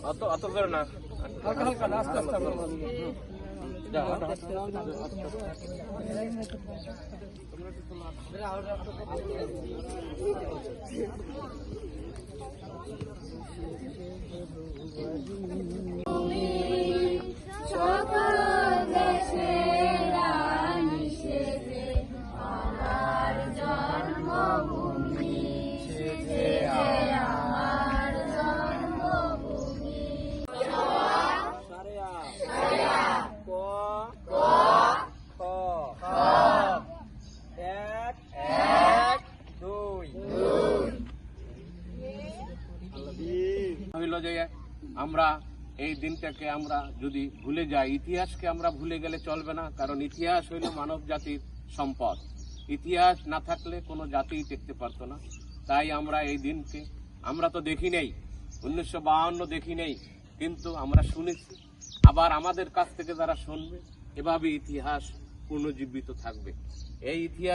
atau atau karena kalau এক এক দুই। হইল যে আমরা এই দিনটাকে আমরা যদি ভুলে যাই ইতিহাসকে আমরা ভুলে গেলে চলবে না কারণ ইতিহাস হইল মানব জাতির সম্পদ। ইতিহাস না থাকলে কোনো জাতি দেখতে পারতো না। তাই আমরা এই দিনকে আমরা তো দেখি নেই উনিশশো বাহান্ন দেখি নেই কিন্তু আমরা শুনেছি। আবার আমাদের কাছ থেকে যারা শুনবে এভাবে ইতিহাস পুনর্জীবিত থাকবে। এই ইতিহাস